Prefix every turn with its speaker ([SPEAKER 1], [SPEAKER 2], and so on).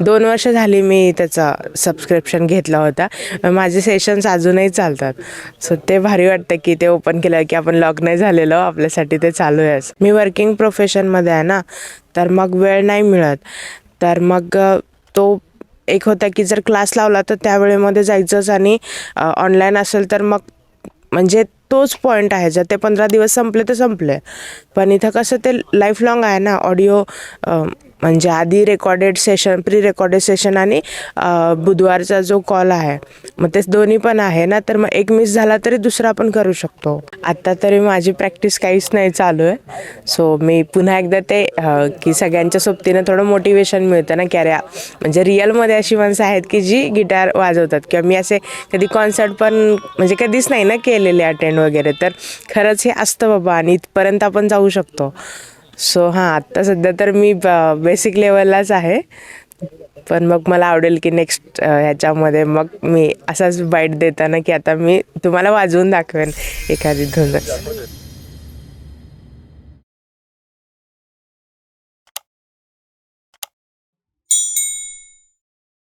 [SPEAKER 1] दोन वर्ष झाली मी त्याचा सबस्क्रिप्शन घेतला होता. माझे सेशन्स अजूनही चालतात. सो ते भारी वाटतं की ते ओपन केलं की आपण लॉक नाही झालेलं. आपल्यासाठी ते चालू आहे मी वर्किंग प्रोफेशनमध्ये आहे ना तर मग वेळ नाही मिळत. तर मग तो एक होता की जर क्लास लावला तर त्यावेळेमध्ये जायचंच आणि ऑनलाईन असेल तर मग म्हणजे तोच पॉईंट आहे. जर ते पंधरा दिवस संपले तर संपले पण इथं कसं ते लाईफ लॉंग आहे ना ऑडिओ म्हणजे आधी recorded session pre recorded session आणि बुधवारचा जो कॉल आहे मग ते दोन्ही पण आहे ना तर मग एक मिस झाला तरी दुसरा पण करू शकतो. आत्ता तरी माझी प्रॅक्टिस काहीच नाही चालू आहे. सो मी पुन्हा एकदा ते की सगळ्यांच्या सोबतीनं थोडं मोटिवेशन मिळतं ना की अरे म्हणजे रिअलमध्ये अशी माणसं आहेत की जी गिटार वाजवतात. किंवा मी असे कधी कॉन्सर्ट पण म्हणजे कधीच नाही ना केलेले अटेंड वगैरे तर खरंच हे असतं बाबा आणि इथपर्यंत आपण जाऊ शकतो. सो हां आत्ता सध्या तर मी बेसिक लेवललाच आहे. पण मग मला आवडेल की नेक्स्ट ह्याच्यामध्ये मग मी असाच बाईट देताना की आता मी तुम्हाला वाजवून दाखवेन एखादी धुंद.